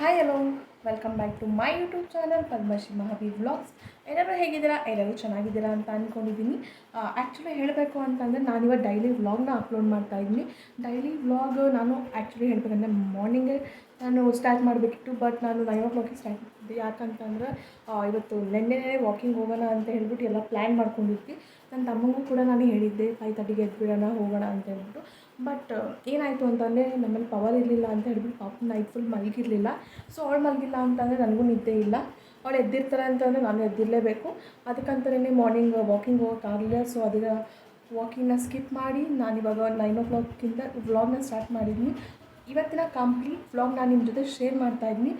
Hi hello welcome back to my YouTube channel Padmashree Mahavi vlogs ಎಲ್ಲರೂ ಹೇಗಿದ್ದೀರಾ? ಎಲ್ಲರೂ ಚೆನ್ನಾಗಿದ್ದೀರಾ ಅಂತ ಅಂದ್ಕೊಂಡಿದ್ದೀನಿ ಆ್ಯಕ್ಚುಲಿ ಹೇಳಬೇಕು ಅಂತಂದರೆ ನಾನಿವಾಗ ಡೈಲಿ ವ್ಲಾಗ್ನ ಅಪ್ಲೋಡ್ ಮಾಡ್ತಾ ಇದ್ದೀನಿ. ಡೈಲಿ ವ್ಲಾಗ್ ನಾನು ಆ್ಯಕ್ಚುಲಿ ಹೇಳಬೇಕಂದ್ರೆ ಮಾರ್ನಿಂಗೇ ನಾನು ಸ್ಟಾರ್ಟ್ ಮಾಡಬೇಕಿತ್ತು ಬಟ್ ನಾನು ನೈನ್ ಓ ಕ್ಲಾಕಿಗೆ ಸ್ಟಾರ್ಟ್ ಮಾಡಿದ್ದೆ ಯಾಕಂತಂದ್ರೆ ಇವತ್ತು ನೆನ್ನೆನೇ ವಾಕಿಂಗ್ ಹೋಗೋಣ ಅಂತ ಹೇಳ್ಬಿಟ್ಟು ಎಲ್ಲ ಪ್ಲ್ಯಾನ್ ಮಾಡ್ಕೊಂಡಿದ್ವಿ. ನನ್ನ ತಮ್ಮಗೂ ಕೂಡ ನಾನು ಹೇಳಿದ್ದೆ ಫೈವ್ ತರ್ಟಿಗೆ ಎದ್ಬಿಡೋಣ, ಹೋಗೋಣ ಅಂತ ಹೇಳ್ಬಿಟ್ಟು. ಬಟ್ ಏನಾಯಿತು ಅಂತಂದರೆ ನಮ್ಮಲ್ಲಿ ಪವರ್ ಇರಲಿಲ್ಲ ಅಂತ ಹೇಳ್ಬಿಟ್ಟು ಪಾಪ ನೈಟ್ ಫುಲ್ ಮಲಗಿರಲಿಲ್ಲ. ಸೊ ಅವಳು ಮಲಗಿಲ್ಲ ಅಂತಂದರೆ ನನಗೂ ನಿದ್ದೆ ಇಲ್ಲ. ಅವಳು ಎದ್ದಿರ್ತಾರೆ ಅಂತಂದರೆ ನಾನು ಎದ್ದಿರಲೇಬೇಕು. ಅದಕ್ಕಂತಲೇ ಮಾರ್ನಿಂಗ್ ವಾಕಿಂಗ್ ಹೋಗೋಕ್ಕಾಗಲಿಲ್ಲ ಸೊ ಅದರ ವಾಕಿಂಗ್ನ ಸ್ಕಿಪ್ ಮಾಡಿ ನಾನು ಇವಾಗ ನೈನ್ ಓ ಕ್ಲಾಕ್ಕಿಂತ ವ್ಲಾಗ್ನ ಸ್ಟಾರ್ಟ್ ಮಾಡಿದ್ದೀನಿ ಇವತ್ತಿನ ಕಂಪ್ಲೀಟ್ ವ್ಲಾಗ್ ನಾನು ನಿಮ್ಮ ಜೊತೆ ಶೇರ್ ಮಾಡ್ತಾ ಇದ್ದೀನಿ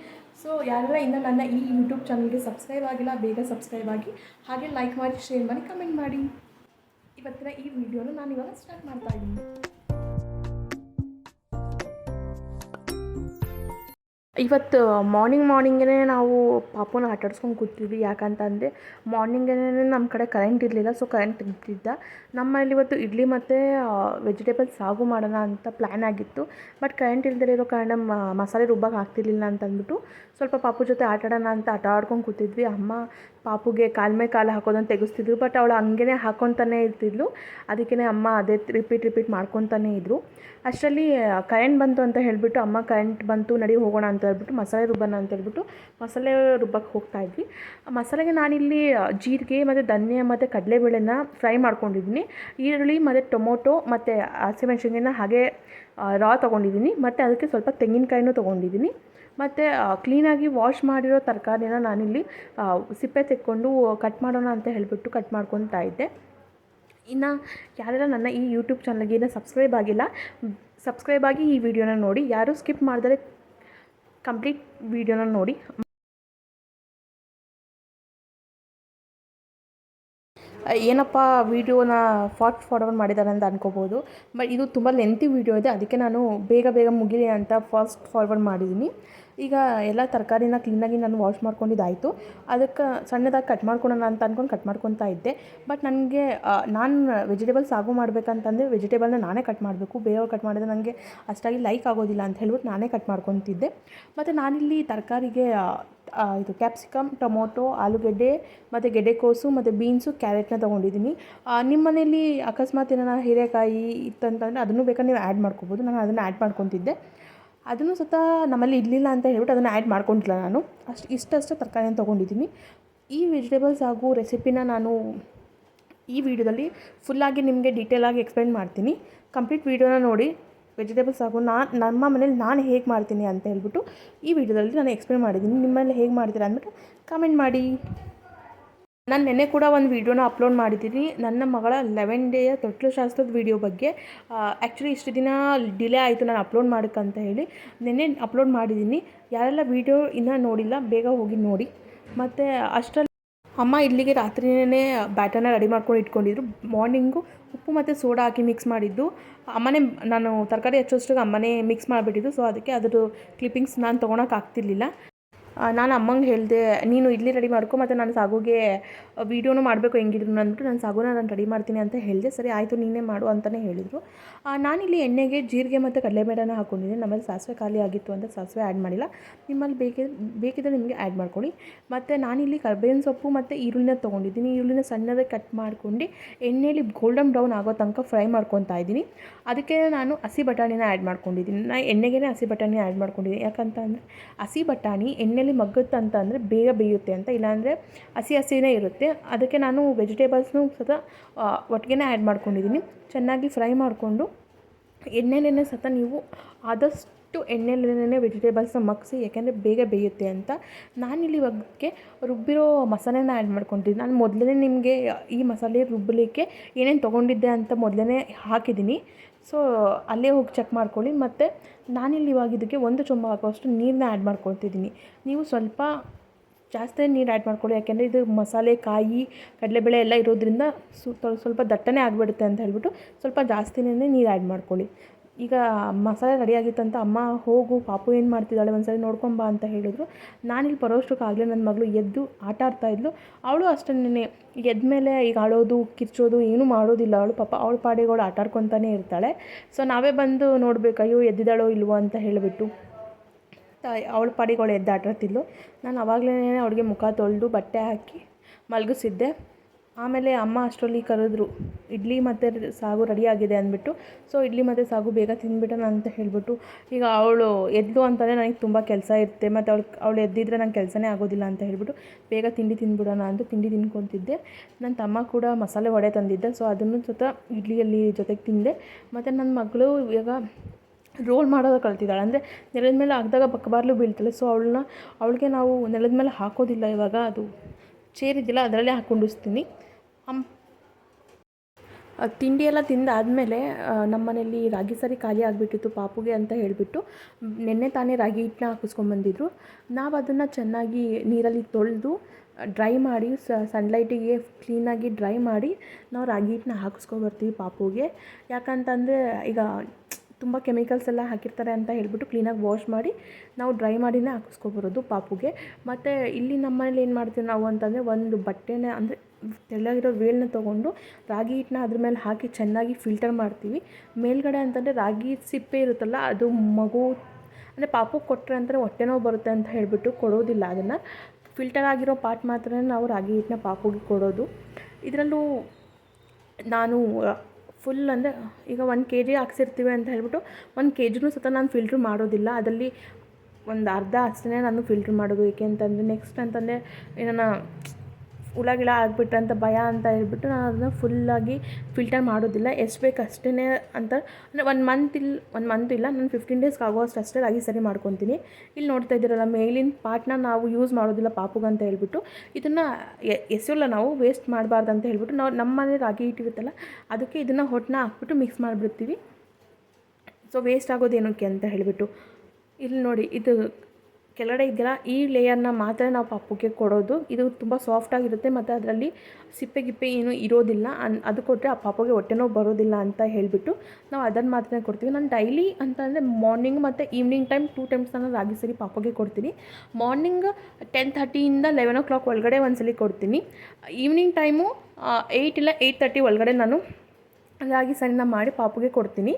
ಸೊ ಯಾರೆಲ್ಲ ಇನ್ನು ನನ್ನ ಈ ಯೂಟ್ಯೂಬ್ ಚಾನಲ್ಗೆ ಸಬ್ಸ್ಕ್ರೈಬ್ ಆಗಿಲ್ಲ, ಬೇಗ ಸಬ್ಸ್ಕ್ರೈಬ್ ಆಗಿ. ಹಾಗೆ ಲೈಕ್ ಮಾಡಿ ಶೇರ್ ಮಾಡಿ ಕಮೆಂಟ್ ಮಾಡಿ. ಇವತ್ತಿನ ಈ ವಿಡಿಯೋನ ನಾನು ಇವಾಗ ಸ್ಟಾರ್ಟ್ ಮಾಡ್ತಾ ಇದ್ದೀನಿ. ಇವತ್ತು ಮಾರ್ನಿಂಗ್ ಮಾರ್ನಿಂಗೇ ನಾವು ಪಾಪುನ ಆಟಾಡ್ಸ್ಕೊಂಡು ಕೂತಿದ್ವಿ. ಯಾಕಂತಂದರೆ ಮಾರ್ನಿಂಗೇ ನಮ್ಮ ಕಡೆ ಕರೆಂಟ್ ಇರಲಿಲ್ಲ ಸೊ ಕರೆಂಟ್ ತೆಗ್ದಿದ್ದ. ನಮ್ಮಲ್ಲಿ ಇವತ್ತು ಇಡ್ಲಿ ಮತ್ತು ವೆಜಿಟೇಬಲ್ ಸಾಗು ಮಾಡೋಣ ಅಂತ ಪ್ಲ್ಯಾನ್ ಆಗಿತ್ತು. ಬಟ್ ಕರೆಂಟ್ ಇಲ್ದೇ ಇರೋ ಕಾರಣ ಮಸಾಲೆ ರುಬ್ಬಕ್ಕೆ ಆಗ್ತಿರ್ಲಿಲ್ಲ ಅಂತ ಅಂದ್ಬಿಟ್ಟು ಸ್ವಲ್ಪ ಪಾಪು ಜೊತೆ ಆಟಾಡೋಣ ಅಂತ ಆಟ ಆಡ್ಕೊಂಡು ಕೂತಿದ್ವಿ. ಅಮ್ಮ ಪಾಪುಗೆ ಕಾಲ್ ಮೇಲೆ ಕಾಲು ಹಾಕೋದನ್ನು ತೆಗೆಸ್ತಿದ್ರು ಬಟ್ ಅವಳು ಹಂಗೆ ಹಾಕೊತಾನೆ ಇರ್ತಿದ್ಲು ಅದಕ್ಕೇ ಅಮ್ಮ ಅದೇ ರಿಪೀಟ್ ರಿಪೀಟ್ ಮಾಡ್ಕೊತಾನೆ ಇದ್ದರು ಅಷ್ಟರಲ್ಲಿ ಕರೆಂಟ್ ಬಂತು ಅಂತ ಹೇಳಿಬಿಟ್ಟು, ಅಮ್ಮ, ಕರೆಂಟ್ ಬಂತು, ನಡಿ ಹೋಗೋಣ ಅಂತ ಹೇಳ್ಬಿಟ್ಟು, ಮಸಾಲೆ ರುಬ್ಬೋಣ ಅಂತ ಹೇಳ್ಬಿಟ್ಟು ಮಸಾಲೆ ರುಬ್ಬಕ್ಕೆ ಹೋಗ್ತಾ ಇದ್ವಿ. ಮಸಾಲೆಗೆ ನಾನಿಲ್ಲಿ ಜೀರಿಗೆ ಮತ್ತು ಧನ್ಯ ಮತ್ತು ಕಡಲೆಬೇಳೆನ ಫ್ರೈ ಮಾಡ್ಕೊಂಡಿದ್ದೀನಿ. ಈರುಳ್ಳಿ ಮತ್ತು ಟೊಮೊಟೊ ಮತ್ತು ಹಸಿಮೆಣಸಿನ ಹಾಗೆ ರಾ ತೊಗೊಂಡಿದ್ದೀನಿ. ಮತ್ತು ಅದಕ್ಕೆ ಸ್ವಲ್ಪ ತೆಂಗಿನಕಾಯಿನೂ ತೊಗೊಂಡಿದ್ದೀನಿ. ಮತ್ತು ಕ್ಲೀನಾಗಿ ವಾಶ್ ಮಾಡಿರೋ ತರಕಾರಿನ ನಾನಿಲ್ಲಿ ಸಿಪ್ಪೆ ತೆಕ್ಕೊಂಡು ಕಟ್ ಮಾಡೋಣ ಅಂತ ಹೇಳಿಬಿಟ್ಟು ಕಟ್ ಮಾಡ್ಕೊತಾ ಇದ್ದೆ. ಇನ್ನು ಯಾರೆಲ್ಲ ನನ್ನ ಈ ಯೂಟ್ಯೂಬ್ ಚಾನಲ್ಗೆ ಇನ್ನೂ ಸಬ್ಸ್ಕ್ರೈಬ್ ಆಗಿಲ್ಲ ಸಬ್ಸ್ಕ್ರೈಬ್ ಆಗಿ ಈ ವಿಡಿಯೋನ ನೋಡಿ. ಯಾರೂ ಸ್ಕಿಪ್ ಮಾಡಿದರೆ ಕಂಪ್ಲೀಟ್ ವಿಡಿಯೋನ ನೋಡಿ. ಏನಪ್ಪ ವೀಡಿಯೋನ ಫಾಸ್ಟ್ ಫಾರ್ವರ್ಡ್ ಮಾಡಿದ್ದಾರೆ ಅಂತ ಅನ್ಕೋಬೋದು. ಬಟ್ ಇದು ತುಂಬ ಲೆಂತಿ ವೀಡಿಯೋ ಇದೆ. ಅದಕ್ಕೆ ನಾನು ಬೇಗ ಬೇಗ ಮುಗಿಲಿ ಅಂತ ಫಾಸ್ಟ್ ಫಾರ್ವರ್ಡ್ ಮಾಡಿದ್ದೀನಿ ಈಗ ಎಲ್ಲ ತರಕಾರಿನ ಕ್ಲೀನಾಗಿ ನಾನು ವಾಶ್ ಮಾಡ್ಕೊಂಡಿದ್ದಾಯಿತು. ಅದಕ್ಕೆ ಸಣ್ಣದಾಗಿ ಕಟ್ ಮಾಡ್ಕೊಳೋಣ ಅಂತ ಅಂದ್ಕೊಂಡು ಕಟ್ ಮಾಡ್ಕೊತಾ ಇದ್ದೆ. ಬಟ್ ನನಗೆ ನಾನು ವೆಜಿಟೇಬಲ್ ಸಾಗು ಮಾಡಬೇಕಂತಂದರೆ ವೆಜಿಟೇಬಲ್ನ ನಾನೇ ಕಟ್ ಮಾಡಬೇಕು. ಬೇರೆಯವ್ರು ಕಟ್ ಮಾಡಿದ್ರೆ ನನಗೆ ಅಷ್ಟಾಗಿ ಲೈಕ್ ಆಗೋದಿಲ್ಲ ಅಂತ ಹೇಳ್ಬಿಟ್ಟು ನಾನೇ ಕಟ್ ಮಾಡ್ಕೊತಿದ್ದೆ. ಮತ್ತು ನಾನಿಲ್ಲಿ ತರಕಾರಿಗೆ ಇದು ಕ್ಯಾಪ್ಸಿಕಮ್, ಟೊಮೊಟೊ, ಆಲೂಗೆಡ್ಡೆ, ಮತ್ತು ಗೆಡ್ಡೆಕೋಸು, ಮತ್ತು ಬೀನ್ಸು, ಕ್ಯಾರೆಟ್ನ ತೊಗೊಂಡಿದ್ದೀನಿ. ನಿಮ್ಮ ಮನೇಲಿ ಅಕಸ್ಮಾತ್ ಏನಾರ ಹೀರೆಕಾಯಿ ಇತ್ತಂತಂದರೆ ಅದನ್ನು ಬೇಕಾದ್ರೆ ನೀವು ಆ್ಯಡ್ ಮಾಡ್ಕೋಬೋದು. ನಾನು ಅದನ್ನು ಆ್ಯಡ್ ಮಾಡ್ಕೊತಿದ್ದೆ. ಅದನ್ನು ಸತ ನಮ್ಮಲ್ಲಿ ಇರಲಿಲ್ಲ ಅಂತ ಹೇಳ್ಬಿಟ್ಟು ಅದನ್ನು ಆ್ಯಡ್ ಮಾಡ್ಕೊಂಡಿಲ್ಲ ನಾನು. ಅಷ್ಟು ಇಷ್ಟಷ್ಟು ತರಕಾರಿನ ತೊಗೊಂಡಿದ್ದೀನಿ. ಈ ವೆಜಿಟೇಬಲ್ಸ್ ಹಾಗೂ ರೆಸಿಪಿನ ನಾನು ಈ ವಿಡಿಯೋದಲ್ಲಿ ಫುಲ್ಲಾಗಿ ನಿಮಗೆ ಡೀಟೇಲಾಗಿ ಎಕ್ಸ್ಪ್ಲೈನ್ ಮಾಡ್ತೀನಿ. ಕಂಪ್ಲೀಟ್ ವಿಡಿಯೋನ ನೋಡಿ. ವೆಜಿಟೇಬಲ್ಸ್ ಹಾಗೂ ನಾನು ನಮ್ಮ ಮನೇಲಿ ನಾನು ಹೇಗೆ ಮಾಡ್ತೀನಿ ಅಂತ ಹೇಳ್ಬಿಟ್ಟು ಈ ವಿಡಿಯೋದಲ್ಲಿ ನಾನು ಎಕ್ಸ್ಪ್ಲೈನ್ ಮಾಡಿದ್ದೀನಿ. ನಿಮ್ಮಲ್ಲಿ ಹೇಗೆ ಮಾಡ್ತೀರಾ ಅಂದ್ಬಿಟ್ಟು ಕಮೆಂಟ್ ಮಾಡಿ. ನಾನು ನೆನ್ನೆ ಕೂಡ ಒಂದು ವೀಡಿಯೋನ ಅಪ್ಲೋಡ್ ಮಾಡಿದ್ದೀನಿ. ನನ್ನ ಮಗಳ ಲೆವೆನ್ ಡೇಯ ತೊಟ್ಲು ಶಾಸ್ತ್ರದ ವೀಡಿಯೋ ಬಗ್ಗೆ. ಆ್ಯಕ್ಚುಲಿ ಇಷ್ಟು ದಿನ ಡಿಲೇ ಆಯಿತು ನಾನು ಅಪ್ಲೋಡ್ ಮಾಡೋಕ್ಕಂತ ಹೇಳಿ. ನಿನ್ನೆ ಅಪ್ಲೋಡ್ ಮಾಡಿದ್ದೀನಿ. ಯಾರೆಲ್ಲ ವೀಡಿಯೋ ಇನ್ನೂ ನೋಡಿಲ್ಲ ಬೇಗ ಹೋಗಿ ನೋಡಿ. ಮತ್ತು ಅಷ್ಟರಲ್ಲಿ ಅಮ್ಮ ಇಲ್ಲಿಗೆ ರಾತ್ರಿನೇ ಬ್ಯಾಟರ್ನ ರೆಡಿ ಮಾಡ್ಕೊಂಡು ಇಟ್ಕೊಂಡಿದ್ರು. ಮಾರ್ನಿಂಗು ಉಪ್ಪು ಮತ್ತು ಸೋಡಾ ಹಾಕಿ ಮಿಕ್ಸ್ ಮಾಡಿದ್ದು. ಅಮ್ಮನೇ ನಾನು ತರಕಾರಿ ಹೆಚ್ಚೋಷ್ಟಿಗೆ ಅಮ್ಮನೇ ಮಿಕ್ಸ್ ಮಾಡಿಬಿಟ್ಟಿದ್ದು. ಸೊ ಅದಕ್ಕೆ ಅದರ ಕ್ಲಿಪ್ಪಿಂಗ್ಸ್ ನಾನು ತೊಗೊಳಕ್ಕೆ ಆಗ್ತಿರ್ಲಿಲ್ಲ. ಆ, ನಾನು ಅಮ್ಮಂಗೆ ಹೇಳಿದೆ, ನೀನು ಇಡ್ಲಿ ರೆಡಿ ಮಾಡ್ಕೊ ಮತ್ತು ನಾನು ಸಾಗುಗೆ ವೀಡಿಯೋನು ಮಾಡಬೇಕು ಹೆಂಗಿದ್ರು ಅಂದ್ಬಿಟ್ಟು ನಾನು ಸಾಗುನ ನಾನು ರೆಡಿ ಮಾಡ್ತೀನಿ ಅಂತ ಹೇಳಿದೆ. ಸರಿ, ಆಯಿತು, ನೀನೇ ಮಾಡು ಅಂತಲೇ ಹೇಳಿದರು. ನಾನಿಲ್ಲಿ ಎಣ್ಣೆಗೆ, ಜೀರಿಗೆ ಮತ್ತು ಕಡಲೆಬೇಳೆನ ಹಾಕ್ಕೊಂಡಿದ್ದೀನಿ ನಮ್ಮಲ್ಲಿ ಸಾಸಿವೆ ಖಾಲಿ ಆಗಿತ್ತು ಅಂತ ಸಾಸಿವೆ ಆ್ಯಡ್ ಮಾಡಿಲ್ಲ. ನಿಮ್ಮಲ್ಲಿ ಬೇಕಿದ್ರೆ ಬೇಕಿದ್ರೆ ನಿಮಗೆ ಆ್ಯಡ್ ಮಾಡ್ಕೊಳ್ಳಿ. ಮತ್ತು ನಾನಿಲ್ಲಿ ಕರ್ಬೇವಿನ ಸೊಪ್ಪು ಮತ್ತು ಈರುಳ್ಳಿನ ತೊಗೊಂಡಿದ್ದೀನಿ. ಈರುಳ್ಳಿನ ಸಣ್ಣದಾಗಿ ಕಟ್ ಮಾಡ್ಕೊಂಡು ಎಣ್ಣೆಯಲ್ಲಿ ಗೋಲ್ಡನ್ ಬ್ರೌನ್ ಆಗೋ ತನಕ ಫ್ರೈ ಮಾಡ್ಕೊತಾ ಇದ್ದೀನಿ. ಅದಕ್ಕೆ ನಾನು ಹಸಿ ಬಟಾಣಿನ ಆ್ಯಡ್ ಮಾಡ್ಕೊಂಡಿದ್ದೀನಿ. ನಾನು ಎಣ್ಣೆಗೆ ಹಸಿ ಬಟಾಣಿ ಆ್ಯಡ್ ಮಾಡ್ಕೊಂಡಿದ್ದೀನಿ. ಯಾಕಂತ ಅಂದರೆ ಹಸಿ ಬಟಾಣಿ ಎಣ್ಣೆಯಲ್ಲಿ ಮಗ್ಗುತ್ತೆ ಅಂತ ಅಂದರೆ ಬೇಗ ಬೇಯುತ್ತೆ ಅಂತ, ಇಲ್ಲಾಂದರೆ ಹಸಿ ಹಸಿನೇ ಇರುತ್ತೆ. ಅದಕ್ಕೆ ನಾನು ವೆಜಿಟೇಬಲ್ಸ್ನೂ ಸತ ಒಟ್ಟಿಗೆನೇ ಒಟ್ಟಿಗೆ ಆ್ಯಡ್ ಮಾಡ್ಕೊಂಡಿದ್ದೀನಿ. ಚೆನ್ನಾಗಿ ಫ್ರೈ ಮಾಡಿಕೊಂಡು ಎಣ್ಣೆಲೇನೆ ಸತ ನೀವು ಆದಷ್ಟು ಎಣ್ಣೆಲೇನೆ ವೆಜಿಟೇಬಲ್ಸ್ನ ಮಗ್ಸಿ ಯಾಕೆಂದರೆ ಬೇಗ ಬೇಯುತ್ತೆ ಅಂತ. ನಾನಿಲ್ಲಿ ಇವಾಗಕ್ಕೆ ರುಬ್ಬಿರೋ ಮಸಾಲೆನ ಆ್ಯಡ್ ಮಾಡ್ಕೊಂಡಿದ್ದೀನಿ. ನಾನು ಮೊದಲೇ ನಿಮಗೆ ಈ ಮಸಾಲೆ ರುಬ್ಬಲಿಕ್ಕೆ ಏನೇನು ತೊಗೊಂಡಿದ್ದೆ ಅಂತ ಮೊದಲೇ ಹಾಕಿದ್ದೀನಿ. ಸೊ ಅಲ್ಲೇ ಹೋಗಿ ಚೆಕ್ ಮಾಡ್ಕೊಳ್ಳಿ. ಮತ್ತು ನಾನಿಲ್ಲಿ ಇವಾಗ ಇದಕ್ಕೆ ಒಂದು ಚೊಂಬ ಹಾಕುವಷ್ಟು ನೀರನ್ನ ಆ್ಯಡ್ ಮಾಡ್ಕೊಳ್ತಿದ್ದೀನಿ. ನೀವು ಸ್ವಲ್ಪ ಜಾಸ್ತಿ ನೀರು ಆ್ಯಡ್ ಮಾಡ್ಕೊಳ್ಳಿ. ಯಾಕೆಂದರೆ ಇದು ಮಸಾಲೆ, ಕಾಯಿ, ಕಡಲೆಬೇಳೆ ಎಲ್ಲ ಇರೋದ್ರಿಂದ ಸ್ವಲ್ಪ ದಟ್ಟನೆ ಆಗಿಬಿಡುತ್ತೆ ಅಂತ ಹೇಳ್ಬಿಟ್ಟು ಸ್ವಲ್ಪ ಜಾಸ್ತಿನೇ ನೀರು ಆ್ಯಡ್ ಮಾಡ್ಕೊಳ್ಳಿ. ಈಗ ಮಸಾಲೆ ರೆಡಿ ಆಗಿತ್ತಂತ ಅಮ್ಮ ಹೋಗು, ಪಾಪು ಏನು ಮಾಡ್ತಿದ್ದಾಳೆ ಒಂದ್ಸರಿ ನೋಡ್ಕೊಂಬಾ ಅಂತ ಹೇಳಿದ್ರು. ನಾನಿಲ್ಲಿ ಬರೋಷ್ಟಕ್ಕಾಗಲೇ ನನ್ನ ಮಗಳು ಎದ್ದು ಆಟ ಆಡ್ತಾ ಇದ್ಲು. ಅವಳು ಅಷ್ಟೇ ಎದ್ದ ಮೇಲೆ ಈಗ ಆಳೋದು ಕಿರ್ಚೋದು ಏನೂ ಮಾಡೋದಿಲ್ಲ. ಅವಳು ಪಾಪ ಅವಳ ಪಾಡಿಗಳು ಅವಳು ಆಟ ಆಡ್ಕೊತಾನೆ ಇರ್ತಾಳೆ. ಸೊ ನಾವೇ ಬಂದು ನೋಡ್ಬೇಕು, ಅಯ್ಯೋ ಎದ್ದಿದ್ದಾಳೋ ಇಲ್ವೋ ಅಂತ ಹೇಳಿಬಿಟ್ಟು ಅವಳ ಪಾಡಿಗಳು ಎದ್ದು ಆಟಾಡ್ತಿದ್ಲು ನಾನು ಅವಾಗಲೇ ಅವಳಿಗೆ ಮುಖ ತೊಳೆದು ಬಟ್ಟೆ ಹಾಕಿ ಮಲಗಿಸಿದ್ದೆ. ಆಮೇಲೆ ಅಮ್ಮ ಅಷ್ಟರಲ್ಲಿ ಕರೆದ್ರು, ಇಡ್ಲಿ ಮತ್ತು ಸಾಗು ರೆಡಿ ಆಗಿದೆ ಅಂದ್ಬಿಟ್ಟು. ಸೊ, ಇಡ್ಲಿ ಮತ್ತು ಸಾಗು ಬೇಗ ತಿಂದ್ಬಿಡೋಣ ಅಂತ ಹೇಳಿಬಿಟ್ಟು, ಈಗ ಅವಳು ಎದ್ದು ಅಂತಲೇ ನನಗೆ ತುಂಬ ಕೆಲಸ ಇರುತ್ತೆ, ಮತ್ತು ಅವಳು ಅವಳು ಎದ್ದಿದ್ರೆ ನಂಗೆ ಕೆಲಸನೇ ಆಗೋದಿಲ್ಲ ಅಂತ ಹೇಳಿಬಿಟ್ಟು ಬೇಗ ತಿಂಡಿ ತಿಂದ್ಬಿಡೋಣ ಅಂತ ತಿಂಡಿ ತಿನ್ಕೊತಿದ್ದೆ. ನನ್ನ ತಮ್ಮ ಕೂಡ ಮಸಾಲೆ ವಡೆ ತಂದಿದ್ದೆ, ಸೊ ಅದನ್ನು ಜೊತೆ ಇಡ್ಲಿಯಲ್ಲಿ ಜೊತೆಗೆ ತಿಂದೆ. ಮತ್ತು ನನ್ನ ಮಗಳು ಇವಾಗ ರೋಲ್ ಮಾಡೋದು ಕಲ್ತಿದ್ದಾಳೆ, ಅಂದರೆ ನೆಲದ ಮೇಲೆ ಹಾಕಿದಾಗ ಬಕ್ಕಬಾರ್ಲು ಬೀಳ್ತಾಳೆ ಸೊ ಅವಳನ್ನ, ಅವಳಿಗೆ ನಾವು ನೆಲದ ಮೇಲೆ ಹಾಕೋದಿಲ್ಲ ಇವಾಗ, ಅದು ಚೇರಿದ್ದಿಲ್ಲ ಅದರಲ್ಲೇ ಹಾಕ್ಕೊಂಡಿಸ್ತೀನಿ ತಿಂಡಿ ಎಲ್ಲ ತಿಂದಾದಮೇಲೆ ನಮ್ಮ ಮನೇಲಿ ರಾಗಿ ಸರಿ ಖಾಲಿ ಆಗಿಬಿಟ್ಟಿತ್ತು ಪಾಪುಗೆ ಅಂತ ಹೇಳಿಬಿಟ್ಟು, ನಿನ್ನೆ ತಾನೇ ರಾಗಿ ಹಿಟ್ಟನ್ನ ಹಾಕಿಸ್ಕೊಂಬಂದಿದ್ರು. ನಾವು ಅದನ್ನು ಚೆನ್ನಾಗಿ ನೀರಲ್ಲಿ ತೊಳೆದು, ಡ್ರೈ ಮಾಡಿ ಸನ್ಲೈಟಿಗೆ ಕ್ಲೀನಾಗಿ ಡ್ರೈ ಮಾಡಿ, ನಾವು ರಾಗಿ ಹಿಟ್ಟನ್ನ ಹಾಕಿಸ್ಕೊಬರ್ತೀವಿ ಪಾಪುಗೆ. ಯಾಕಂತಂದರೆ, ಈಗ ತುಂಬ ಕೆಮಿಕಲ್ಸ್ ಎಲ್ಲ ಹಾಕಿರ್ತಾರೆ ಅಂತ ಹೇಳಿಬಿಟ್ಟು ಕ್ಲೀನಾಗಿ ವಾಶ್ ಮಾಡಿ ನಾವು ಡ್ರೈ ಮಾಡಿನೇ ಹಾಕಿಸ್ಕೊಬರೋದು ಪಾಪುಗೆ. ಮತ್ತು ಇಲ್ಲಿ ನಮ್ಮ ಮನೇಲಿ ಏನು ಮಾಡ್ತೀವಿ ನಾವು ಅಂತಂದರೆ ಒಂದು ಬಟ್ಟೆನ ಅಂದರೆ ತೆಳ್ಳಗಿರೋ ವೇಲನ್ನ ತೊಗೊಂಡು ರಾಗಿ ಹಿಟ್ಟನ್ನ ಅದ್ರ ಮೇಲೆ ಹಾಕಿ ಚೆನ್ನಾಗಿ ಫಿಲ್ಟರ್ ಮಾಡ್ತೀವಿ. ಮೇಲ್ಗಡೆ ಅಂತಂದರೆ ರಾಗಿ ಸಿಪ್ಪೆ ಇರುತ್ತಲ್ಲ ಅದು ಮಗು ಅಂದರೆ ಪಾಪುಗೆ ಕೊಟ್ಟರೆ ಅಂತಾರೆ ಹೊಟ್ಟೆ ನೋವು ಬರುತ್ತೆ ಅಂತ ಹೇಳಿಬಿಟ್ಟು ಕೊಡೋದಿಲ್ಲ ಅದನ್ನು. ಫಿಲ್ಟರ್ ಆಗಿರೋ ಪಾರ್ಟ್ ಮಾತ್ರ ನಾವು ರಾಗಿ ಹಿಟ್ಟನ್ನ ಪಾಪುಗೆ ಕೊಡೋದು. ಇದರಲ್ಲೂ ನಾನು ಫುಲ್ ಅಂದರೆ, ಈಗ ಒಂದು ಕೆ ಜಿ ಹಾಕ್ಸಿರ್ತೀವಿ ಅಂತ ಹೇಳ್ಬಿಟ್ಟು, ಒಂದು ಕೆ ಜಿನೂ ಸತ ನಾನು ಫಿಲ್ಟ್ರ್ ಮಾಡೋದಿಲ್ಲ. ಅದರಲ್ಲಿ ಒಂದು ಅರ್ಧ ಅಷ್ಟೇ ನಾನು ಫಿಲ್ಟ್ರ್ ಮಾಡೋದು. ಏಕೆ ಅಂತಂದರೆ ನೆಕ್ಸ್ಟ್ ಅಂತಂದರೆ ಏನಾನ ಹುಳ ಗಿಳ ಅಂತ ಭಯ ಅಂತ ಹೇಳ್ಬಿಟ್ಟು ನಾನು ಅದನ್ನ ಫುಲ್ಲಾಗಿ ಫಿಲ್ಟರ್ ಮಾಡೋದಿಲ್ಲ. ಎಷ್ಟು ಬೇಕು ಅಷ್ಟೇ ಅಂತ. ಅಂದರೆ ಒಂದು ಮಂತ್ ಇಲ್ಲ ಒಂದು ಮಂತ್ ಇಲ್ಲ, ನಾನು ಫಿಫ್ಟೀನ್ ಡೇಸ್ಗೆ ಆಗೋಷ್ಟು ಅಷ್ಟೇ ರಾಗಿ ಸರಿ ಮಾಡ್ಕೊತೀನಿ. ಇಲ್ಲಿ ನೋಡ್ತಾ ಇದ್ದೀರಲ್ಲ, ಮೇಲಿನ ಪಾರ್ಟ್ನ ನಾವು ಯೂಸ್ ಮಾಡೋದಿಲ್ಲ ಪಾಪುಗೆ ಅಂತ ಹೇಳ್ಬಿಟ್ಟು. ಇದನ್ನು ಎಸೆಯೋಲ್ಲ ನಾವು ವೇಸ್ಟ್ ಮಾಡಬಾರ್ದು ಅಂತ ಹೇಳ್ಬಿಟ್ಟು ನಾವು ನಮ್ಮ ಮನೆ ರಾಗಿ ಇಟ್ಟಿರುತ್ತಲ್ಲ ಅದಕ್ಕೆ ಇದನ್ನು ಹೊಟ್ಟನ್ನ ಹಾಕ್ಬಿಟ್ಟು ಮಿಕ್ಸ್ ಮಾಡಿಬಿಡ್ತೀವಿ. ಸೊ ವೇಸ್ಟ್ ಆಗೋದೇನಕ್ಕೆ ಅಂತ ಹೇಳಿಬಿಟ್ಟು. ಇಲ್ಲಿ ನೋಡಿ, ಇದು ಕೆಳಗಡೆ ಇದೆಯಲ್ಲ ಈ ಲೇಯರ್ನ ಮಾತ್ರ ನಾವು ಪಪ್ಪುಗೆ ಕೊಡೋದು. ಇದು ತುಂಬ ಸಾಫ್ಟಾಗಿರುತ್ತೆ ಮತ್ತು ಅದರಲ್ಲಿ ಸಿಪ್ಪೆ ಗಿಪ್ಪೆ ಏನೂ ಇರೋದಿಲ್ಲ. ಅನ್, ಅದು ಕೊಟ್ಟರೆ ಆ ಪಾಪುಗೆ ಹೊಟ್ಟೆ ನೋವು ಬರೋದಿಲ್ಲ ಅಂತ ಹೇಳಿಬಿಟ್ಟು ನಾವು ಅದನ್ನು ಮಾತ್ರ ಕೊಡ್ತೀವಿ. ನಾನು ಡೈಲಿ ಅಂತಂದರೆ ಮಾರ್ನಿಂಗ್ ಮತ್ತು ಈವ್ನಿಂಗ್ ಟೈಮ್ ಟೂ ಟೈಮ್ಸ್ ನಾನು ರಾಗಿ ಸರಿ ಪಾಪುಗೆ ಕೊಡ್ತೀನಿ. ಮಾರ್ನಿಂಗ್ ಟೆನ್ ಥರ್ಟಿಯಿಂದ ಲೆವೆನ್ ಓ ಕ್ಲಾಕ್ ಒಳಗಡೆ ಒಂದ್ಸಲಿ ಕೊಡ್ತೀನಿ. ಈವ್ನಿಂಗ್ ಟೈಮು ಏಯ್ಟ್ ಇಲ್ಲ ಏಯ್ಟ್ ತರ್ಟಿ ಒಳಗಡೆ ನಾನು ರಾಗಿ ಸರಿನ ಮಾಡಿ ಪಾಪುಗೆ ಕೊಡ್ತೀನಿ.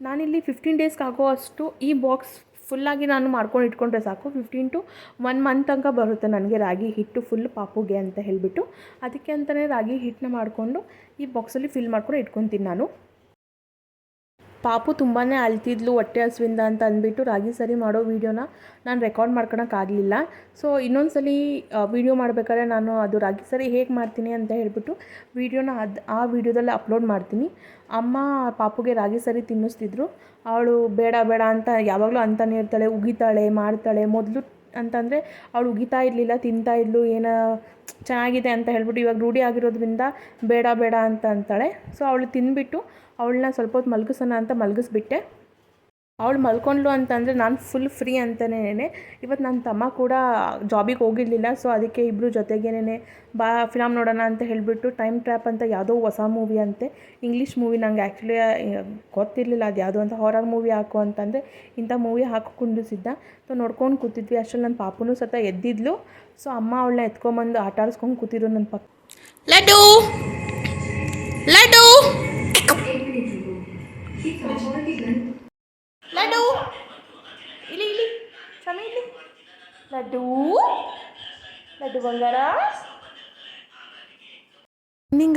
ನಾನಿಲ್ಲಿ ಫಿಫ್ಟೀನ್ ಡೇಸ್ಗೆ ಅಷ್ಟು ಈ ಬಾಕ್ಸ್ ಫುಲ್ಲಾಗಿ ನಾನು ಮಾಡ್ಕೊಂಡು ಇಟ್ಕೊಂಡ್ರೆ ಸಾಕು. ಫಿಫ್ಟೀನ್ ಟು ಒನ್ ಮಂತ್ ತನಕ ಬರುತ್ತೆ ನನಗೆ ರಾಗಿ ಹಿಟ್ಟು ಫುಲ್ ಪಾಪುಗೆ ಅಂತ ಹೇಳಿಬಿಟ್ಟು. ಅದಕ್ಕೆ ಅಂತಲೇ ರಾಗಿ ಹಿಟ್ಟನ್ನ ಮಾಡಿಕೊಂಡು ಈ ಬಾಕ್ಸಲ್ಲಿ ಫಿಲ್ ಮಾಡ್ಕೊಂಡು ಇಟ್ಕೊತೀನಿ ನಾನು. ಪಾಪು ತುಂಬಾ ಅಳ್ತಿದ್ಲು ಹೊಟ್ಟೆ ಹಸುವಿಂದ ಅಂತ ಅಂದ್ಬಿಟ್ಟು ರಾಗಿ ಸರಿ ಮಾಡೋ ವೀಡಿಯೋನ ನಾನು ರೆಕಾರ್ಡ್ ಮಾಡ್ಕೊಳಕ್ಕಾಗಲಿಲ್ಲ ಸೊ ಇನ್ನೊಂದು ಸಲ ವೀಡಿಯೋ ಮಾಡಬೇಕಾದ್ರೆ ನಾನು ಅದು ರಾಗಿ ಸರಿ ಹೇಗೆ ಮಾಡ್ತೀನಿ ಅಂತ ಹೇಳ್ಬಿಟ್ಟು ವೀಡಿಯೋನ ಅದು, ಆ ವೀಡಿಯೋದಲ್ಲಿ ಅಪ್ಲೋಡ್ ಮಾಡ್ತೀನಿ. ಅಮ್ಮ ಪಾಪುಗೆ ರಾಗಿ ಸರಿ ತಿನ್ನಿಸ್ತಿದ್ರು. ಅವಳು ಬೇಡ ಬೇಡ ಅಂತ ಯಾವಾಗಲೂ ಅಂತಾನೆ ಇರ್ತಾಳೆ, ಉಗಿತಾಳೆ, ಮಾಡ್ತಾಳೆ, ಮೊದಲು ಅಂತಂದರೆ ಅವಳು ಉಗಿತಾ ಇರಲಿಲ್ಲ, ತಿಂತಾ ಇದ್ಲು, ಏನೋ ಚೆನ್ನಾಗಿದೆ ಅಂತ ಹೇಳ್ಬಿಟ್ಟು ಇವಾಗ ರೂಢಿ ಆಗಿರೋದ್ರಿಂದ ಬೇಡ ಬೇಡ ಅಂತ ಅಂತಾಳೆ. ಸೊ ಅವಳು ತಿಂದ್ಬಿಟ್ಟು ಅವಳನ್ನ ಸ್ವಲ್ಪ ಹೊತ್ತು ಮಲಗಿಸೋಣ ಅಂತ ಮಲಗಿಸ್ಬಿಟ್ಟೆ. ಅವಳು ಮಲ್ಕೊಂಡ್ಲು ಅಂತಂದರೆ ನಾನು ಫುಲ್ ಫ್ರೀ ಅಂತಲೇ ಇವತ್ತು ನನ್ನ ತಮ್ಮ ಕೂಡ ಜಾಬಿಗೆ ಹೋಗಿರಲಿಲ್ಲ ಸೊ ಅದಕ್ಕೆ ಇಬ್ಬರು ಜೊತೆಗೇನೆ ಬಾ ಫಿಲಮ್ ನೋಡೋಣ ಅಂತ ಹೇಳಿಬಿಟ್ಟು ಟೈಮ್ ಟ್ರ್ಯಾಪ್ ಅಂತ ಯಾವುದೋ ಹೊಸ ಮೂವಿ ಅಂತೆ. ಇಂಗ್ಲೀಷ್ ಮೂವಿ ನಂಗೆ ಆ್ಯಕ್ಚುಲಿ ಗೊತ್ತಿರಲಿಲ್ಲ ಅದು ಯಾವುದು ಅಂತ. ಹಾರರ್ ಮೂವಿ ಹಾಕು ಅಂತಂದರೆ ಇಂಥ ಮೂವಿ ಹಾಕಿ ಕುಂಡಿಸಿದ್ದ. ಸೊ ನೋಡ್ಕೊಂಡು ಕೂತಿದ್ವಿ. ಅಷ್ಟರಲ್ಲಿ ನನ್ನ ಪಾಪುನೂ ಸತ ಎದ್ದಿದ್ಲು. ಸೊ ಅಮ್ಮ ಅವಳನ್ನ ಎತ್ಕೊಂಬಂದು ಆಟ ಆಡಿಸ್ಕೊಂಡು ಕೂತಿದ್ರು ನನ್ನ ಪಕ್ಕ. ಲಡ್ಡು! ಲಡ್ಡು! ಲಡ್ಡು. ಇಲ್ಲಿ ಇಲ್ಲಿ. ಸಮಯ ಇಲ್ಲಿ. ಲಡ್ಡು. ಲಡ್ಡು ಬಂಗಾರ.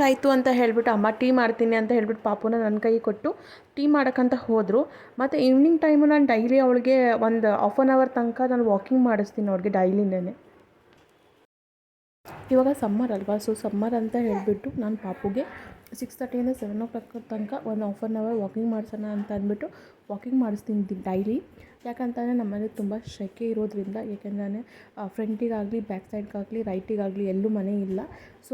ಆಯಿತು ಅಂತ ಹೇಳಿಬಿಟ್ಟು ಅಮ್ಮ ಟೀ ಮಾಡ್ತೀನಿ ಅಂತ ಹೇಳ್ಬಿಟ್ಟು ಪಾಪುನ ನನ್ನ ಕೈ ಕೊಟ್ಟು ಟೀ ಮಾಡೋಕ್ಕಂತ ಹೋದರು. ಮತ್ತು ಈವ್ನಿಂಗ್ ಟೈಮು ನಾನು ಡೈಲಿ ಅವಳಿಗೆ ಒಂದು ಹಾಫ್ ಆನ್ ಅವರ್ ತನಕ ನಾನು ವಾಕಿಂಗ್ ಮಾಡಿಸ್ತೀನಿ ಅವ್ಳಿಗೆ ಡೈಲಿನೇ ಇವಾಗ ಸಮ್ಮರ್ ಅಲ್ವಾ ಸೊ ಸಮ್ಮರ್ ಅಂತ ಹೇಳಿಬಿಟ್ಟು ನಾನು ಪಾಪುಗೆ ಸಿಕ್ಸ್ ತರ್ಟಿಯಿಂದ ಸೆವೆನ್ ಓ ಕ್ಲಾಕ್ ತನಕ ಒಂದು ಹಾಫ್ ಆನ್ ಅವರ್ ವಾಕಿಂಗ್ ಮಾಡಿಸೋಣ ಅಂತ ಅಂದ್ಬಿಟ್ಟು ವಾಕಿಂಗ್ ಮಾಡಿಸ್ತೀನಿ ಡೈಲಿ ಯಾಕಂತಂದರೆ ನಮ್ಮಲ್ಲಿ ತುಂಬ ಸೆಕೆ ಇರೋದ್ರಿಂದ ಏಕೆಂದರೆ ಫ್ರಂಟಿಗಾಗಲಿ ಬ್ಯಾಕ್ ಸೈಡ್ಗಾಗಲಿ ರೈಟಿಗಾಗಲಿ ಎಲ್ಲೂ ಮನೆ ಇಲ್ಲ. ಸೊ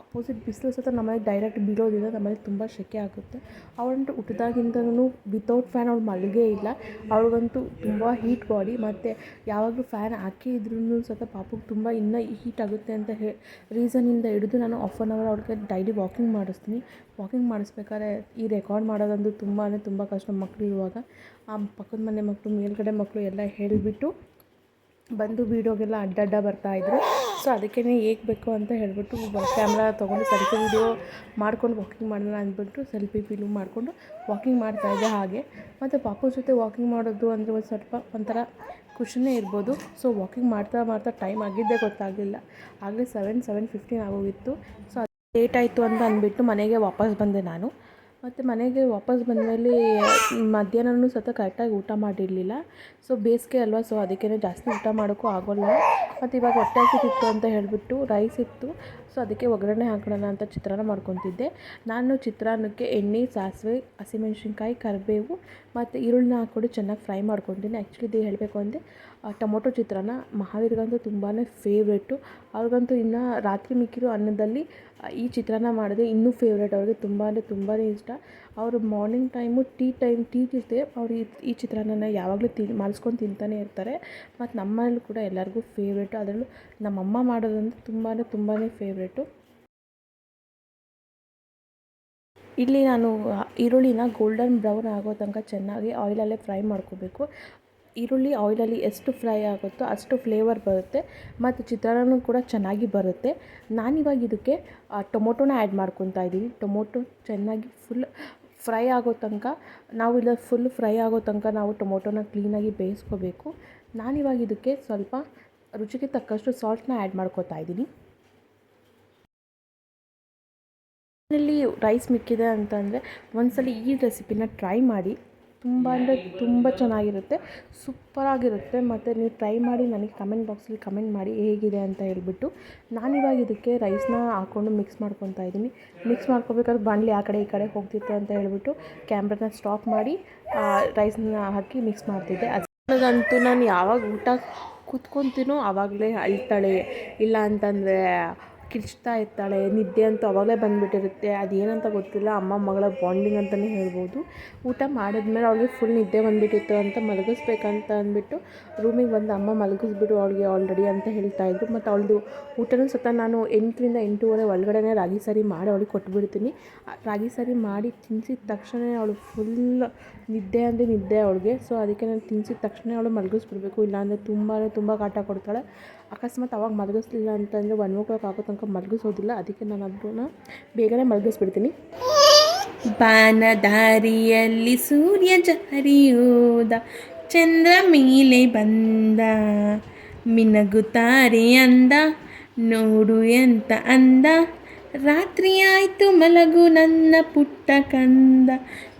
ಅಪೋಸಿಟ್ ಬಿಸಿಲು ಸಹ ನಮ್ಮಲ್ಲಿ ಡೈರೆಕ್ಟ್ ಬೀಳೋದ್ರಿಂದ ನಮ್ಮಲ್ಲಿ ತುಂಬ ಸೆಕೆ ಆಗುತ್ತೆ. ಅವಳಂತೂ ಹುಟ್ಟಿದಾಗಿಂದನೂ ವಿತೌಟ್ ಫ್ಯಾನ್ ಅವಳು ಮಲಗೇ ಇಲ್ಲ. ಅವಳಿಗಂತೂ ತುಂಬ ಹೀಟ್ ಬಾಡಿ ಮತ್ತು ಯಾವಾಗಲೂ ಫ್ಯಾನ್ ಹಾಕಿ ಇದ್ರೂ ಸಹಿತ ಪಾಪುಗೆ ತುಂಬ ಇನ್ನೂ ಹೀಟ್ ಆಗುತ್ತೆ ಅಂತ ಹೇ ರೀಸನಿಂದ ಹಿಡಿದು ನಾನು ಆಫ್ ಆನ್ ಅವರ್ ಅವ್ಳಿಗೆ ಡೈಲಿ ವಾಕಿಂಗ್ ಮಾಡಿಸ್ತೀನಿ. ವಾಕಿಂಗ್ ಮಾಡಿಸ್ಬೇಕಾದ್ರೆ ಈ ರೆಕಾರ್ಡ್ ಮಾಡೋದಂತೂ ತುಂಬ ಅಂದರೆ ತುಂಬ ಕಷ್ಟ ಮಕ್ಕಳು ಇರುವಾಗ ಆ ಪಕ್ಕದ ಮನೆ ಮಕ್ಕಳು ಮೇಲ್ಗಡೆ ಮಕ್ಕಳು ಎಲ್ಲ ಹೇಳಿಬಿಟ್ಟು ಬಂದು ವೀಡಿಯೋಗೆಲ್ಲ ಅಡ್ಡಡ್ಡ ಬರ್ತಾಯಿದ್ರು ಸೊ ಅದಕ್ಕೆ ಹೇಗೆ ಬೇಕು ಅಂತ ಹೇಳಿಬಿಟ್ಟು ಕ್ಯಾಮ್ರಾ ತೊಗೊಂಡು ಸೆಲ್ಫಿ ವೀಡಿಯೋ ಮಾಡ್ಕೊಂಡು ವಾಕಿಂಗ್ ಮಾಡೋಣ ಅಂದ್ಬಿಟ್ಟು ಸೆಲ್ಫಿ ಫಿಲ್ಮ್ ಮಾಡಿಕೊಂಡು ವಾಕಿಂಗ್ ಮಾಡ್ತಾಯಿದ್ದೆ ಹಾಗೆ. ಮತ್ತು ಪಾಪು ಜೊತೆ ವಾಕಿಂಗ್ ಮಾಡೋದು ಅಂದರೆ ಒಂದು ಸ್ವಲ್ಪ ಒಂಥರ ಖುಷಿನೇ ಇರ್ಬೋದು. ಸೊ ವಾಕಿಂಗ್ ಮಾಡ್ತಾ ಮಾಡ್ತಾ ಟೈಮ್ ಆಗಿದ್ದೇ ಗೊತ್ತಾಗಲಿಲ್ಲ. ಆಗಲೇ ಸೆವೆನ್ ಸೆವೆನ್ ಫಿಫ್ಟೀನ್ ಆಗೋಗಿತ್ತು. ಸೊ ಲೇಟ್ ಆಯಿತು ಅಂತ ಅಂದ್ಬಿಟ್ಟು ಮನೆಗೆ ವಾಪಸ್ ಬಂದೆ ನಾನು. ಮತ್ತು ಮನೆಗೆ ವಾಪಸ್ ಬಂದಮೇಲೆ ಮಧ್ಯಾಹ್ನನೂ ಸತ ಕರೆಕ್ಟಾಗಿ ಊಟ ಮಾಡಿರಲಿಲ್ಲ. ಸೊ ಬೇಸಿಗೆ ಅಲ್ವಾ ಸೊ ಅದಕ್ಕೇ ಜಾಸ್ತಿ ಊಟ ಮಾಡೋಕ್ಕೂ ಆಗೋಲ್ಲ. ಮತ್ತು ಇವಾಗ ಹೊಟ್ಟೆ ಹಸಿತಿತ್ತು ಅಂತ ಹೇಳಿಬಿಟ್ಟು ರೈಸ್ ಇತ್ತು. ಸೊ ಅದಕ್ಕೆ ಒಗ್ಗರಣೆ ಹಾಕೋಣ ಅಂತ ಚಿತ್ರಾನ್ನ ಮಾಡ್ಕೊತಿದ್ದೆ. ನಾನು ಚಿತ್ರಾನ್ನಕ್ಕೆ ಎಣ್ಣೆ, ಸಾಸಿವೆ, ಹಸಿಮೆಣ್ಸಿನ್ಕಾಯಿ, ಕರಿಬೇವು ಮತ್ತು ಈರುಳ್ಳಿನ ಹಾಕ್ಕೊಂಡು ಚೆನ್ನಾಗಿ ಫ್ರೈ ಮಾಡ್ಕೊತೀನಿ. ಆ್ಯಕ್ಚುಲಿ ಇದು ಹೇಳಬೇಕು ಅಂದರೆ ಟೊಮೊಟೊ ಚಿತ್ರಾನ್ನ ಮಹಾವೀರ್ಗಂತೂ ತುಂಬಾ ಫೇವ್ರೇಟು ಅವ್ರಿಗಂತೂ ಇನ್ನು ರಾತ್ರಿ ಮಿಕ್ಕಿರೋ ಅನ್ನದಲ್ಲಿ ಈ ಚಿತ್ರಾನ್ನ ಮಾಡಿದ್ರೆ ಇನ್ನೂ ಫೇವ್ರೇಟ್ ಅವ್ರಿಗೆ ತುಂಬ ಅಂದರೆ ತುಂಬಾ ಇಷ್ಟ. ಅವರು morning time tea time tea ಜೊತೆ ಅವರು ಈ ಈ ಯಾವಾಗಲೂ ತಿ ಮಾಡಿಸ್ಕೊಂಡು ತಿಂತಾನೆ ಇರ್ತಾರೆ. ಮತ್ತು ನಮ್ಮನೇಲೂ ಕೂಡ ಎಲ್ಲರಿಗೂ ಫೇವ್ರೇಟು ಅದರಲ್ಲೂ ನಮ್ಮಮ್ಮ ಮಾಡೋದಂದ್ರೆ ತುಂಬಾ ತುಂಬಾ ಫೇವ್ರೇಟು ಇಲ್ಲಿ ನಾನು ಈರುಳ್ಳಿನ ಗೋಲ್ಡನ್ ಬ್ರೌನ್ ಆಗೋ ತನಕ ಚೆನ್ನಾಗಿ ಆಯಿಲಲ್ಲೇ ಫ್ರೈ ಮಾಡ್ಕೋಬೇಕು. ಈರುಳ್ಳಿ ಆಯಿಲಲ್ಲಿ ಎಷ್ಟು ಫ್ರೈ ಆಗುತ್ತೋ ಅಷ್ಟು ಫ್ಲೇವರ್ ಬರುತ್ತೆ ಮತ್ತು ಚಿತ್ರಾನ್ನ ಕೂಡ ಚೆನ್ನಾಗಿ ಬರುತ್ತೆ. ನಾನಿವಾಗ ಇದಕ್ಕೆ ಟೊಮೊಟೊನ ಆ್ಯಡ್ ಮಾಡ್ಕೊತಾ ಇದ್ದೀನಿ. ಟೊಮೊಟೊ ಚೆನ್ನಾಗಿ ಫುಲ್ ಫ್ರೈ ಆಗೋ ತನಕ, ನಾವು ಇಲ್ಲ ಫುಲ್ ಫ್ರೈ ಆಗೋ ತನಕ ನಾವು ಟೊಮೊಟೊನ ಕ್ಲೀನಾಗಿ ಬೇಯಿಸ್ಕೋಬೇಕು. ನಾನಿವಾಗ ಇದಕ್ಕೆ ಸ್ವಲ್ಪ ರುಚಿಗೆ ತಕ್ಕಷ್ಟು ಸಾಲ್ಟ್ನ ಆ್ಯಡ್ ಮಾಡ್ಕೋತಾ ಇದ್ದೀನಿ. ರೈಸ್ ಮಿಕ್ಕಿದೆ ಅಂತಂದರೆ ಒಂದ್ಸಲ ಈ ರೆಸಿಪಿನ ಟ್ರೈ ಮಾಡಿ. ತುಂಬ ಅಂದರೆ ತುಂಬ ಚೆನ್ನಾಗಿರುತ್ತೆ. ಸೂಪರಾಗಿರುತ್ತೆ. ಮತ್ತು ನೀವು ಟ್ರೈ ಮಾಡಿ ನನಗೆ ಕಮೆಂಟ್ ಬಾಕ್ಸಲ್ಲಿ ಕಮೆಂಟ್ ಮಾಡಿ ಹೇಗಿದೆ ಅಂತ ಹೇಳಿಬಿಟ್ಟು. ನಾನಿವಾಗ ಇದಕ್ಕೆ ರೈಸ್ನ ಹಾಕ್ಕೊಂಡು ಮಿಕ್ಸ್ ಮಾಡ್ಕೊತಾ ಇದ್ದೀನಿ. ಮಿಕ್ಸ್ ಮಾಡ್ಕೋಬೇಕಾದ್ರೆ ಬಾಣಲಿ ಆ ಕಡೆ ಈ ಕಡೆ ಹೋಗ್ತಿತ್ತು ಅಂತ ಹೇಳ್ಬಿಟ್ಟು ಕ್ಯಾಮ್ರಾನ ಸ್ಟಾಪ್ ಮಾಡಿ ರೈಸ್ನ ಹಾಕಿ ಮಿಕ್ಸ್ ಮಾಡ್ತಿದ್ದೆ. ಅದಂತೂ ನಾನು ಯಾವಾಗ ಊಟ ಕೂತ್ಕೊತೀನೋ ಆವಾಗಲೇ ಅಳ್ತಾಳೆ. ಇಲ್ಲ ಅಂತಂದರೆ ಕಿರ್ಚ್ತಾ ಇರ್ತಾಳೆ. ನಿದ್ದೆ ಅಂತೂ ಅವಾಗಲೇ ಬಂದುಬಿಟ್ಟಿರುತ್ತೆ. ಅದೇನಂತ ಗೊತ್ತಿಲ್ಲ. ಅಮ್ಮ, ಮಗಳ ಬಾಂಡಿಂಗ್ ಅಂತಲೇ ಹೇಳ್ಬೋದು. ಊಟ ಮಾಡಿದ್ಮೇಲೆ ಅವಳಿಗೆ ಫುಲ್ ನಿದ್ದೆ ಬಂದುಬಿಟ್ಟಿತ್ತು ಅಂತ ಮಲಗಿಸ್ಬೇಕಂತ ಅಂದ್ಬಿಟ್ಟು ರೂಮಿಗೆ ಬಂದು ಅಮ್ಮ ಮಲಗಿಸ್ಬಿಟ್ಟು ಅವಳಿಗೆ ಆಲ್ರೆಡಿ ಅಂತ ಹೇಳ್ತಾಯಿದ್ರು ಮತ್ತು ಅವಳದು ಊಟನೂ ಸತ ನಾನು ಎಂಟರಿಂದ ಎಂಟೂವರೆ ಒಳಗಡೆನೇ ರಾಗಿ ಸಾರಿ ಮಾಡಿ ಅವಳಿಗೆ ಕೊಟ್ಬಿಡ್ತೀನಿ. ರಾಗಿ ಸಾರಿ ಮಾಡಿ ತಿನ್ಸಿದ ತಕ್ಷಣ ಅವಳು ಫುಲ್ ನಿದ್ದೆ ಅಂದರೆ ನಿದ್ದೆ ಅವಳಿಗೆ. ಸೊ ಅದಕ್ಕೆ ನಾನು ತಿನ್ಸಿದ ತಕ್ಷಣ ಅವಳು ಮಲಗಿಸ್ಬಿಡ್ಬೇಕು. ಇಲ್ಲಾಂದರೆ ತುಂಬಾ ತುಂಬ ಕಾಟ ಕೊಡ್ತಾಳೆ. ಅಕಸ್ಮಾತ್ ಅವಾಗ ಮಲಗಿಸ್ಲಿಲ್ಲ ಅಂತಂದರೆ ಒನ್ ಓ ಕ್ಲಾಕ್ ಆಗೋ ತನಕ ಮಲಗಿಸೋದಿಲ್ಲ. ಅದಕ್ಕೆ ನಾನು ಅದನ್ನ ಬೇಗನೆ ಮಲಗಿಸ್ಬಿಡ್ತೀನಿ. ಬಾನದಾರಿಯಲ್ಲಿ ಸೂರ್ಯ ಜಾರಿಯೋದ, ಚಂದ್ರ ಮೇಲೆ ಬಂದ, ಮಿನಗುತ್ತಾರೆ ಅಂದ, ನೋಡು ಎಂತ ಅಂದ. ರಾತ್ರಿ ಆಯಿತು, ಮಲಗು ನನ್ನ ಪುಟ್ಟ ಕಂದ,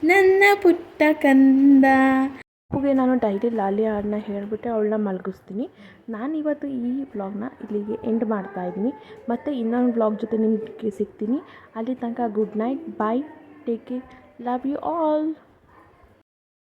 ನನ್ನ ಪುಟ್ಟ ಕಂದ. ಮಗುಗೆ ನಾನು ಡೈಲಿ ಲಾಲಿ ಹಾಡನ್ನ ಹೇಳಿಬಿಟ್ಟೆ, ಅವಳನ್ನ ಮಲಗಿಸ್ತೀನಿ. ನಾನಿವತ್ತು ಈ ವ್ಲಾಗ್ನ ಇಲ್ಲಿಗೆ ಎಂಡ್ ಮಾಡ್ತಾ ಇದ್ದೀನಿ. ಮತ್ತು ಇನ್ನೊಂದು ವ್ಲಾಗ್ ಜೊತೆ ನಿಮಗೆ ಸಿಗ್ತೀನಿ. ಅಲ್ಲಿ ತನಕ good night bye take care love you all